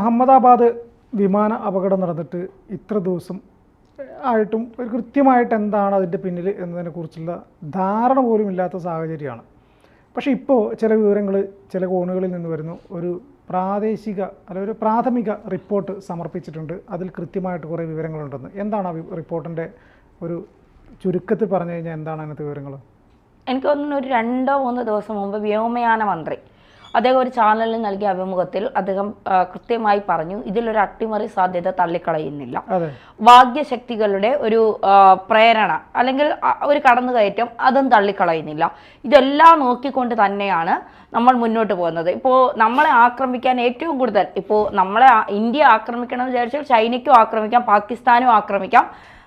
അഹമ്മദാബാദ് വിമാന അപകടം നടന്നിട്ട് ഇത്ര ദിവസം ആയിട്ടും ഒരു കൃത്യമായിട്ട് എന്താണ് അതിന്റെ പിന്നിൽ എന്നതിനെക്കുറിച്ചുള്ള ധാരണ പോലും ഇല്ലാത്ത സാഹചര്യമാണ്. പക്ഷേ ഇപ്പോൾ ചില വിവരങ്ങൾ ചില കോണുകളിൽ നിന്ന് വരുന്നു. ഒരു പ്രാദേശിക അല്ല ഒരു പ്രാഥമിക റിപ്പോർട്ട് സമർപ്പിച്ചിട്ടുണ്ട്. അതിൽ കൃത്യമായിട്ട് കുറേ വിവരങ്ങളുണ്ടെന്ന്. എന്താണ് ആ റിപ്പോർട്ടിന്റെ ഒരു ചുരുക്കത്തിൽ പറഞ്ഞു കഴിഞ്ഞാൽ എന്താണ് അതിനകത്ത് വിവരങ്ങൾ? എനിക്ക് തോന്നുന്നു ഒരു രണ്ടോ മൂന്നോ ദിവസം മുമ്പ് വ്യോമയാന മന്ത്രി അദ്ദേഹം ഒരു ചാനലിൽ നൽകിയ അഭിമുഖത്തിൽ അദ്ദേഹം കൃത്യമായി പറഞ്ഞു ഇതിലൊരു അട്ടിമറി സാധ്യത തള്ളിക്കളയുന്നില്ല. ഭാഗ്യശക്തികളുടെ ഒരു പ്രേരണ അല്ലെങ്കിൽ ഒരു ഒരു കടന്നുകയറ്റം അതും തള്ളിക്കളയുന്നില്ല. ഇതെല്ലാം നോക്കിക്കൊണ്ട് തന്നെയാണ് നമ്മൾ മുന്നോട്ട് പോകുന്നത്. ഇപ്പോൾ നമ്മളെ ആക്രമിക്കാൻ ഏറ്റവും കൂടുതൽ ഇപ്പോൾ നമ്മളെ ഇന്ത്യ ആക്രമിക്കണം എന്ന് വിചാരിച്ചാൽ ചൈനയ്ക്കും ആക്രമിക്കാം പാകിസ്ഥാനും ആക്രമിക്കാം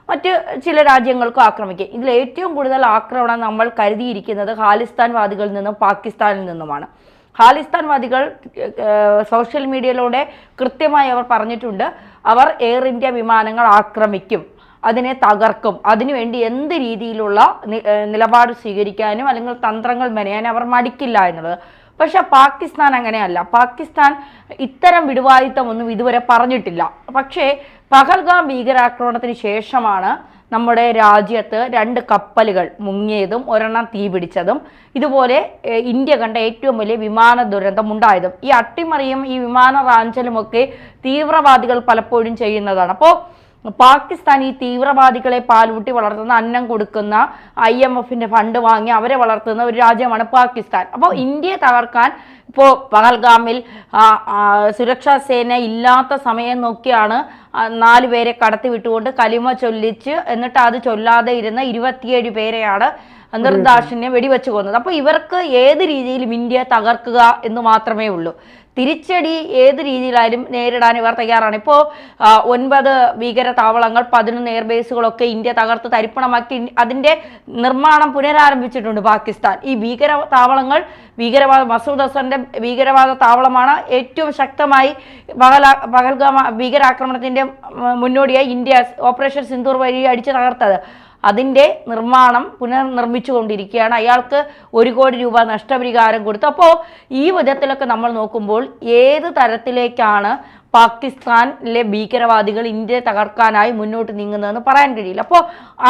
മറ്റ് ചില രാജ്യങ്ങൾക്കും ആക്രമിക്കാം. ഇതിൽ ഏറ്റവും കൂടുതൽ ആക്രമണം നമ്മൾ കരുതിയിരിക്കുന്നത് ഖാലിസ്ഥാൻവാദികളിൽ നിന്നും പാകിസ്ഥാനിൽ നിന്നുമാണ്. ഖാലിസ്ഥാൻവാദികൾ സോഷ്യൽ മീഡിയയിലൂടെ കൃത്യമായി അവർ പറഞ്ഞിട്ടുണ്ട് അവർ എയർ ഇന്ത്യ വിമാനങ്ങൾ ആക്രമിക്കും അതിനെ തകർക്കും അതിനുവേണ്ടി എന്ത് രീതിയിലുള്ള നിലപാട് സ്വീകരിക്കാനും അല്ലെങ്കിൽ തന്ത്രങ്ങൾ മെനയാനും അവർ മടിക്കില്ല എന്നുള്ളത്. പക്ഷെ പാകിസ്ഥാൻ അങ്ങനെയല്ല. പാകിസ്ഥാൻ ഇത്തരം വിടുവായുത്തമൊന്നും ഇതുവരെ പറഞ്ഞിട്ടില്ല. പക്ഷേ പഹൽഗാം ഭീകരാക്രമണത്തിന് ശേഷമാണ് നമ്മുടെ രാജ്യത്ത് രണ്ട് കപ്പലുകൾ മുങ്ങിയതും ഒരെണ്ണം തീ പിടിച്ചതും. ഇതുപോലെ ഇന്ത്യ കണ്ട ഏറ്റവും വലിയ വിമാന ദുരന്തം ഉണ്ടായതും. ഈ അട്ടിമറിയും ഈ വിമാന റാഞ്ചലുമൊക്കെ തീവ്രവാദികൾ പലപ്പോഴും ചെയ്യുന്നതാണ്. അപ്പോൾ പാകിസ്ഥാൻ ഈ തീവ്രവാദികളെ പാലൂട്ടി വളർത്തുന്ന അന്നം കൊടുക്കുന്ന ഐ എം എഫിന്റെ ഫണ്ട് വാങ്ങി അവരെ വളർത്തുന്ന ഒരു രാജ്യമാണ് പാകിസ്ഥാൻ. അപ്പോൾ ഇന്ത്യയെ തകർക്കാൻ ഇപ്പോൾ പഹൽഗാമിൽ സുരക്ഷാ സേന ഇല്ലാത്ത സമയം നോക്കിയാണ് നാലു നാല് പേരെ കടത്തി വിട്ടുകൊണ്ട് കലിമ ചൊല്ലിച്ച് എന്നിട്ട് അത് ചൊല്ലാതെ ഇരുന്ന ഇരുപത്തിയേഴ് പേരെയാണ് നിർദാക്ഷിണ്യം വെടിവെച്ച് കൊന്നത്. അപ്പോൾ ഇവർക്ക് ഏത് രീതിയിലും ഇന്ത്യ തകർക്കുക എന്ന് മാത്രമേ ഉള്ളൂ. തിരിച്ചടി ഏത് രീതിയിലായാലും നേരിടാൻ ഇവർ തയ്യാറാണ്. ഇപ്പോൾ ഒൻപത് ഭീകര താവളങ്ങൾ പതിനൊന്ന് എയർബേസുകളൊക്കെ ഇന്ത്യ തകർത്ത് തരിപ്പണമാക്കി അതിന്റെ നിർമ്മാണം പുനരാരംഭിച്ചിട്ടുണ്ട് പാകിസ്ഥാൻ. ഈ ഭീകര താവളങ്ങൾ ഭീകരവാദ മസൂദ് അസറിന്റെ ഭീകരവാദ താവളമാണ് ഏറ്റവും ശക്തമായി പകല പകൽഗാമ മുന്നോടിയായി ഇന്ത്യ ഓപ്പറേഷൻ സിന്ദൂർ വഴി അടിച്ചു തകർത്തത്. അതിന്റെ നിർമ്മാണം പുനർനിർമ്മിച്ചുകൊണ്ടിരിക്കുകയാണ്. അയാൾക്ക് ഒരു കോടി രൂപ നഷ്ടപരിഹാരം കൊടുത്തു. അപ്പോൾ ഈ വിധത്തിലൊക്കെ നമ്മൾ നോക്കുമ്പോൾ ഏത് തരത്തിലേക്കാണ് പാകിസ്ഥാനിലെ ഭീകരവാദികൾ ഇന്ത്യയെ തകർക്കാനായി മുന്നോട്ട് നീങ്ങുന്നതെന്ന് പറയാൻ കഴിയില്ല. അപ്പോൾ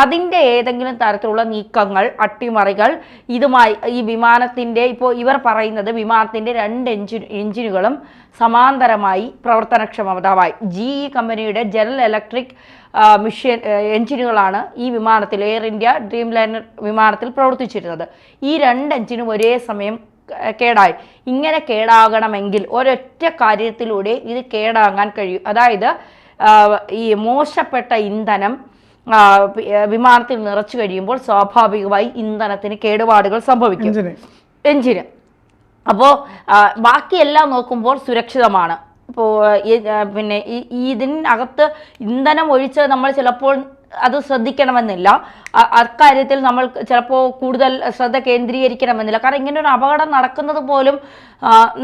അതിന്റെ ഏതെങ്കിലും തരത്തിലുള്ള നീക്കങ്ങൾ അട്ടിമറികൾ ഇതുമായി ഈ വിമാനത്തിന്റെ ഇപ്പോൾ ഇവർ പറയുന്നത് വിമാനത്തിന്റെ രണ്ട് എഞ്ചിൻ എഞ്ചിനുകളും സമാന്തരമായി പ്രവർത്തനക്ഷമതമായി ജി ഇ കമ്പനിയുടെ ജനറൽ ഇലക്ട്രിക് മിഷ്യൻ എഞ്ചിനുകളാണ് ഈ വിമാനത്തിൽ എയർ ഇന്ത്യ ഡ്രീം ലൈനർ വിമാനത്തിൽ പ്രവർത്തിച്ചിരുന്നത്. ഈ രണ്ട് എഞ്ചിനും ഒരേ സമയം കേടായി. ഇങ്ങനെ കേടാകണമെങ്കിൽ ഒരൊറ്റ കാര്യത്തിലൂടെ ഇത് കേടാകാൻ കഴിയും. അതായത് ഈ മോശപ്പെട്ട ഇന്ധനം വിമാനത്തിൽ നിറച്ചു കഴിയുമ്പോൾ സ്വാഭാവികമായി ഇന്ധനത്തിന് കേടുപാടുകൾ സംഭവിക്കും. എഞ്ചിന്. അപ്പോൾ ബാക്കിയെല്ലാം നോക്കുമ്പോൾ സുരക്ഷിതമാണ്. ഇപ്പോൾ പിന്നെ ഇതിനകത്ത് ഇന്ധനം ഒഴിച്ച് നമ്മൾ ചിലപ്പോൾ അത് ശ്രദ്ധിക്കണമെന്നില്ല. അക്കാര്യത്തിൽ നമ്മൾ ചിലപ്പോൾ കൂടുതൽ ശ്രദ്ധ കേന്ദ്രീകരിക്കണമെന്നില്ല. കാരണം ഇങ്ങനെ ഒരു അപകടം നടക്കുന്നത് പോലും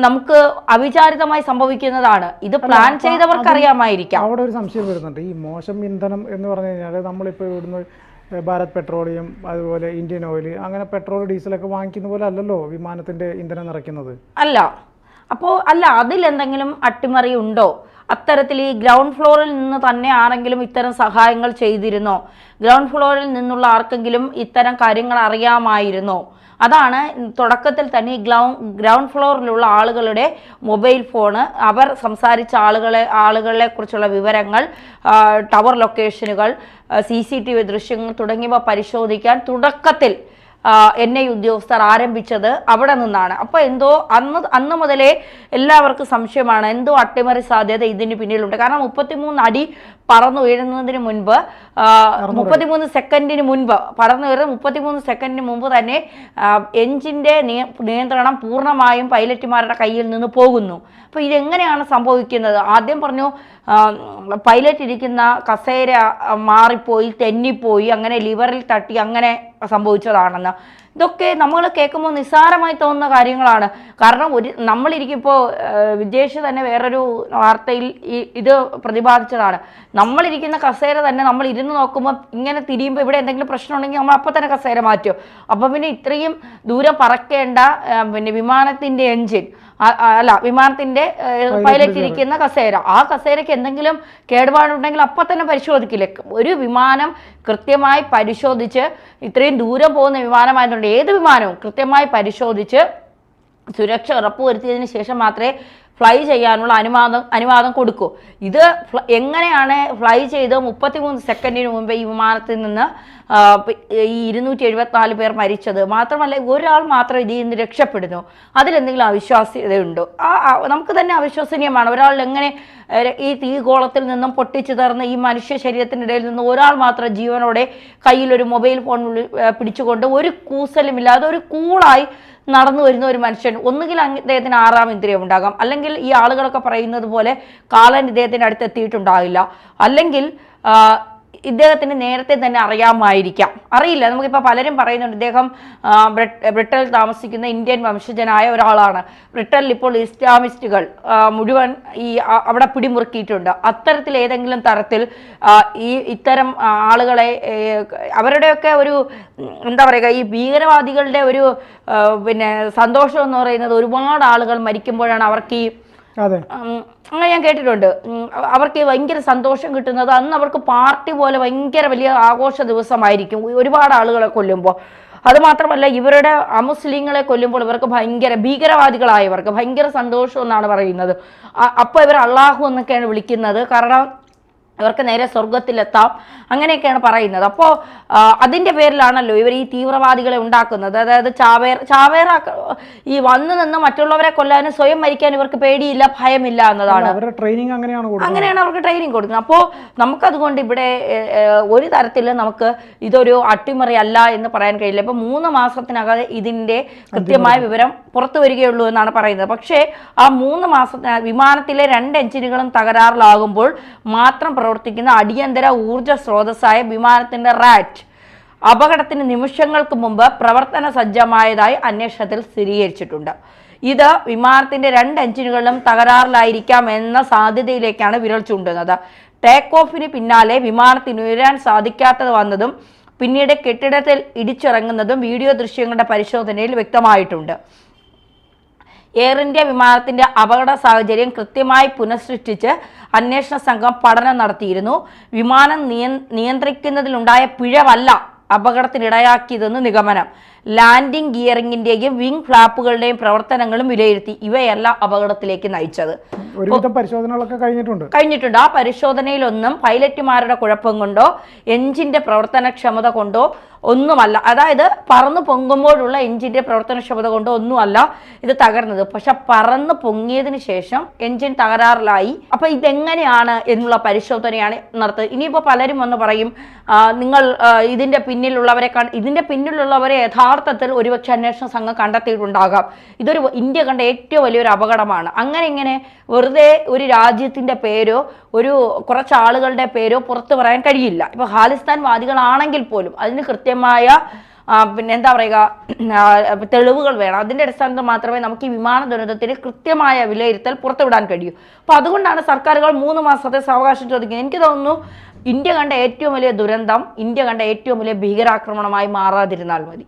നമുക്ക് അവിചാരിതമായി സംഭവിക്കുന്നതാണ്. ഇത് പ്ലാൻ ചെയ്തവർക്ക് അറിയാമായിരിക്കാം അവിടെ ഒരു സംശയം വരുന്നുണ്ട്. ഈ മോശം ഇന്ധനം എന്ന് പറഞ്ഞു കഴിഞ്ഞാൽ നമ്മളിപ്പോൾ ഇവിടുന്ന് ഭാരത് പെട്രോളിയം അതുപോലെ ഇന്ത്യൻ ഓയിൽ അങ്ങനെ പെട്രോൾ ഡീസലൊക്കെ വാങ്ങിക്കുന്ന പോലെ അല്ലല്ലോ വിമാനത്തിന്റെ ഇന്ധനം നിറയ്ക്കുന്നത്. അല്ല. അപ്പോൾ അല്ല അതിൽ എന്തെങ്കിലും അട്ടിമറി ഉണ്ടോ? അത്തരത്തിൽ ഈ ഗ്രൗണ്ട് ഫ്ലോറിൽ നിന്ന് തന്നെ ആരെങ്കിലും ഇത്തരം സഹായങ്ങൾ ചെയ്തിരുന്നോ? ഗ്രൗണ്ട് ഫ്ലോറിൽ നിന്നുള്ള ആർക്കെങ്കിലും ഇത്തരം കാര്യങ്ങൾ അറിയാമായിരുന്നോ? അതാണ് തുടക്കത്തിൽ തന്നെ ഈ ഗ്രൗ ഗ്രൗണ്ട് ഫ്ലോറിലുള്ള ആളുകളുടെ മൊബൈൽ ഫോണ്. അവർ സംസാരിച്ച ആളുകളെ ആളുകളെ കുറിച്ചുള്ള വിവരങ്ങൾ ടവർ ലൊക്കേഷനുകൾ സി സി ടി വി ദൃശ്യങ്ങൾ തുടങ്ങിയവ പരിശോധിക്കാൻ തുടക്കത്തിൽ എൻ ഐ ഉദ്യോഗസ്ഥർ ആരംഭിച്ചത് അവിടെ നിന്നാണ്. അപ്പോൾ എന്തോ അന്ന് അന്ന് മുതലേ എല്ലാവർക്കും സംശയമാണ്. എന്തോ അട്ടിമറി സാധ്യത ഇതിന് പിന്നിലുണ്ട്. കാരണം മുപ്പത്തിമൂന്ന് അടി പറന്നു വീഴുന്നതിന് മുൻപ് മുപ്പത്തിമൂന്ന് സെക്കൻഡിന് മുൻപ് പറന്നു വീഴുന്ന മുപ്പത്തിമൂന്ന് സെക്കൻഡിന് മുമ്പ് തന്നെ എഞ്ചിന്റെ നിയന്ത്രണം പൂർണമായും പൈലറ്റുമാരുടെ കയ്യിൽ നിന്ന് പോകുന്നു. അപ്പോൾ ഇതെങ്ങനെയാണ് സംഭവിക്കുന്നത്? ആദ്യം പറഞ്ഞു പൈലറ്റ് ഇരിക്കുന്ന കസേര മാറിപ്പോയി തെന്നിപ്പോയി അങ്ങനെ ലിവറിൽ തട്ടി അങ്ങനെ സംഭവിച്ചതാണെന്ന് ഇതൊക്കെ നമ്മൾ കേൾക്കുമ്പോൾ നിസ്സാരമായി തോന്നുന്ന കാര്യങ്ങളാണ്. കാരണം ഒരു നമ്മളിരിക്കുമ്പോൾ വിജേഷ് തന്നെ വേറൊരു വാർത്തയിൽ ഈ ഇത് പ്രതിപാദിച്ചതാണ്. നമ്മളിരിക്കുന്ന കസേര തന്നെ നമ്മൾ ഇരുന്ന് നോക്കുമ്പോൾ ഇങ്ങനെ തിരിയുമ്പോൾ ഇവിടെ എന്തെങ്കിലും പ്രശ്നം ഉണ്ടെങ്കിൽ നമ്മൾ അപ്പം തന്നെ കസേര മാറ്റും. അപ്പം പിന്നെ ഇത്രയും ദൂരം പറക്കേണ്ട പിന്നെ വിമാനത്തിന്റെ എൻജിൻ അല്ല വിമാനത്തിന്റെ പൈലറ്റ് ഇരിക്കുന്ന കസേര. ആ കസേരയ്ക്ക് എന്തെങ്കിലും കേടുപാടുണ്ടെങ്കിൽ അപ്പം തന്നെ പരിശോധിക്കില്ലേ? ഒരു വിമാനം കൃത്യമായി പരിശോധിച്ച് ഇത്രയും ദൂരം പോകുന്ന വിമാനമായതുകൊണ്ട് ഏത് വിമാനവും കൃത്യമായി പരിശോധിച്ച് സുരക്ഷ ഉറപ്പുവരുത്തിയതിന് ശേഷം മാത്രമേ ഫ്ലൈ ചെയ്യാനുള്ള അനുവാദം അനുവാദം കൊടുക്കൂ. ഇത് എങ്ങനെയാണ് ഫ്ലൈ ചെയ്ത് മുപ്പത്തിമൂന്ന് സെക്കൻഡിന് മുമ്പേ ഈ വിമാനത്തിൽ നിന്ന് ഈ ഇരുന്നൂറ്റി എഴുപത്തിനാല് പേർ മരിച്ചത് മാത്രമല്ല ഒരാൾ മാത്രം ഇതിൽ നിന്ന് രക്ഷപ്പെടുന്നു. അതിലെന്തെങ്കിലും അവിശ്വാസ്യതയുണ്ടോ? ആ നമുക്ക് തന്നെ അവിശ്വസനീയമാണ്. ഒരാൾ എങ്ങനെ ഈ തീഗോളത്തിൽ നിന്നും പൊട്ടിച്ചിതർന്ന് ഈ മനുഷ്യ ശരീരത്തിനിടയിൽ നിന്ന് ഒരാൾ മാത്രം ജീവനോടെ കയ്യിൽ ഒരു മൊബൈൽ ഫോൺ പിടിച്ചുകൊണ്ട് ഒരു കൂസലുമില്ലാതെ ഒരു കൂളായി നടന്നു വരുന്ന ഒരു മനുഷ്യൻ. ഒന്നുകിൽ അദ്ദേഹത്തിന് ആറാം ഇന്ദ്രിയം ഉണ്ടാകാം. അല്ലെങ്കിൽ ഈ ആളുകളൊക്കെ പറയുന്നത് പോലെ കാലൻ ഇദ്ദേഹത്തിന്റെ അടുത്ത് എത്തിയിട്ടുണ്ടാകില്ല. അല്ലെങ്കിൽ ഇദ്ദേഹത്തിന് നേരത്തെ തന്നെ അറിയാമായിരിക്കാം. അറിയില്ല. നമുക്കിപ്പോൾ പലരും പറയുന്നുണ്ട് ഇദ്ദേഹം ബ്രിട്ടനിൽ താമസിക്കുന്ന ഇന്ത്യൻ വംശജനായ ഒരാളാണ്. ബ്രിട്ടനിൽ ഇപ്പോൾ ഇസ്ലാമിസ്റ്റുകൾ മുഴുവൻ ഈ അവിടെ പിടിമുറുക്കിയിട്ടുണ്ട്. അത്തരത്തിൽ ഏതെങ്കിലും തരത്തിൽ ഈ ഇത്തരം ആളുകളെ അവരുടെയൊക്കെ ഒരു എന്താ പറയുക ഈ ഭീകരവാദികളുടെ ഒരു പിന്നെ സന്തോഷം എന്ന് പറയുന്നത് ഒരുപാട് ആളുകൾ മരിക്കുമ്പോഴാണ് അവർക്ക് ഈ അങ്ങനെ ഞാൻ കേട്ടിട്ടുണ്ട്. അവർക്ക് ഭയങ്കര സന്തോഷം കിട്ടുന്നത് അന്ന് അവർക്ക് പാർട്ടി പോലെ ഭയങ്കര വലിയ ആഘോഷ ദിവസമായിരിക്കും. ഒരുപാട് ആളുകളെ കൊല്ലുമ്പോൾ. അത് മാത്രമല്ല ഇവരുടെ അമുസ്ലിങ്ങളെ കൊല്ലുമ്പോൾ ഇവർക്ക് ഭയങ്കര ഭീകരവാദികളായവർക്ക് ഭയങ്കര സന്തോഷം എന്നാണ് പറയുന്നത്. അപ്പൊ അപ്പോൾ ഇവർ അള്ളാഹു എന്നൊക്കെയാണ് വിളിക്കുന്നത്. കാരണം ഇവർക്ക് നേരെ സ്വർഗത്തിലെത്താം അങ്ങനെയൊക്കെയാണ് പറയുന്നത്. അപ്പോൾ അതിന്റെ പേരിലാണല്ലോ ഇവർ ഈ തീവ്രവാദികളെ ഉണ്ടാക്കുന്നത്. അതായത് ചാവേർ ചാവേറ ഈ വന്നു നിന്ന് മറ്റുള്ളവരെ കൊല്ലാനും സ്വയം മരിക്കാൻ ഇവർക്ക് പേടിയില്ല ഭയമില്ല എന്നതാണ്. ട്രെയിനിങ് അങ്ങനെയാണ് അങ്ങനെയാണ് അവർക്ക് ട്രെയിനിങ് കൊടുക്കുന്നത്. അപ്പോൾ നമുക്കതുകൊണ്ട് ഇവിടെ ഒരു തരത്തിൽ നമുക്ക് ഇതൊരു അട്ടിമറി അല്ല എന്ന് പറയാൻ കഴിയില്ല. ഇപ്പോൾ മൂന്ന് മാസത്തിനകം ഇതിന്റെ കൃത്യമായ വിവരം പുറത്തു വരികയുള്ളൂ എന്നാണ് പറയുന്നത്. പക്ഷേ ആ മൂന്ന് മാസത്തിന് വിമാനത്തിലെ രണ്ട് എഞ്ചിനുകളും തകരാറിലാകുമ്പോൾ മാത്രം പ്രവർത്തിക്കുന്ന അടിയന്തര ഊർജ സ്രോതസ്സായ വിമാനത്തിന്റെ റാറ്റ്. അപകടത്തിന് നിമിഷങ്ങൾക്ക് മുമ്പ് പ്രവർത്തന സജ്ജമായതായി അന്വേഷണത്തിൽ സ്ഥിരീകരിച്ചിട്ടുണ്ട്. ഇത് വിമാനത്തിന്റെ രണ്ട് എഞ്ചിനുകളിലും തകരാറിലായിരിക്കാം എന്ന സാധ്യതയിലേക്കാണ് വിരൽ ചൂണ്ടുന്നത്. ടേക്ക് ഓഫിന് പിന്നാലെ വിമാനത്തിന് ഉയരാൻ സാധിക്കാത്തത് വന്നതും പിന്നീട് കെട്ടിടത്തിൽ ഇടിച്ചിറങ്ങുന്നതും വീഡിയോ ദൃശ്യങ്ങളുടെ പരിശോധനയിൽ വ്യക്തമായിട്ടുണ്ട്. എയർ ഇന്ത്യ വിമാനത്തിന്റെ അപകട സാഹചര്യം കൃത്യമായി പുനഃസൃഷ്ടിച്ച് അന്വേഷണ സംഘം പഠനം നടത്തിയിരുന്നു. വിമാനം നിയ- നിയന്ത്രിക്കുന്നതിലുണ്ടായ പിഴവല്ല അപകടത്തിനിടയാക്കിയതെന്ന് നിഗമനം. ലാൻഡിംഗ് ഗിയറിംഗിന്റെയും വിംഗ് ഫ്ലാപ്പുകളുടെയും പ്രവർത്തനങ്ങളും വിലയിരുത്തി ഇവയല്ല അപകടത്തിലേക്ക് നയിച്ചത്. പരിശോധനകളൊക്കെ കഴിഞ്ഞിട്ടുണ്ട്. കഴിഞ്ഞിട്ടുണ്ട്. ആ പരിശോധനയിലൊന്നും പൈലറ്റുമാരുടെ കുഴപ്പം കൊണ്ടോ എഞ്ചിന്റെ പ്രവർത്തനക്ഷമത കൊണ്ടോ ഒന്നുമല്ല. അതായത് പറന്ന് പൊങ്ങുമ്പോഴുള്ള എഞ്ചിന്റെ പ്രവർത്തനക്ഷമത കൊണ്ടോ ഒന്നുമല്ല ഇത് തകർന്നത്. പക്ഷെ പറന്ന് പൊങ്ങിയതിന് ശേഷം എഞ്ചിൻ തകരാറിലായി. അപ്പൊ ഇതെങ്ങനെയാണ് എന്നുള്ള പരിശോധനയാണ് നടത്തുന്നത് ഇനിയിപ്പോൾ പലരും വന്ന് പറയും നിങ്ങൾ ഇതിന്റെ പിന്നിലുള്ളവരെ ഇതിന്റെ പിന്നിലുള്ളവരെ യഥാർത്ഥത്തിൽ ഒരുപക്ഷെ അന്വേഷണ സംഘം കണ്ടെത്തിയിട്ടുണ്ടാകാം. ഇതൊരു ഇന്ത്യ കണ്ട ഏറ്റവും വലിയൊരു അപകടമാണ്. അങ്ങനെ ഇങ്ങനെ വെറുതെ ഒരു രാജ്യത്തിന്റെ പേരോ ഒരു കുറച്ച് ആളുകളുടെ പേരോ പുറത്തു പറയാൻ കഴിയില്ല. ഇപ്പൊ ഖാലിസ്ഥാൻ വാദികളാണെങ്കിൽ പോലും അതിന് കൃത്യമായ പിന്നെ എന്താ പറയുക തെളിവുകൾ വേണം. അതിന്റെ അടിസ്ഥാനത്തിൽ മാത്രമേ നമുക്ക് ഈ വിമാന ദുരന്തത്തിന് കൃത്യമായ വിലയിരുത്തൽ പുറത്തുവിടാൻ കഴിയൂ. അപ്പോൾ അതുകൊണ്ടാണ് സർക്കാരുകൾ മൂന്ന് മാസത്തെ സാവകാശം ചോദിക്കുന്നത്. എനിക്ക് തോന്നുന്നു ഇന്ത്യ കണ്ട ഏറ്റവും വലിയ ദുരന്തം ഇന്ത്യ കണ്ട ഏറ്റവും വലിയ ഭീകരാക്രമണമായി മാറാതിരുന്നാൽ മതി.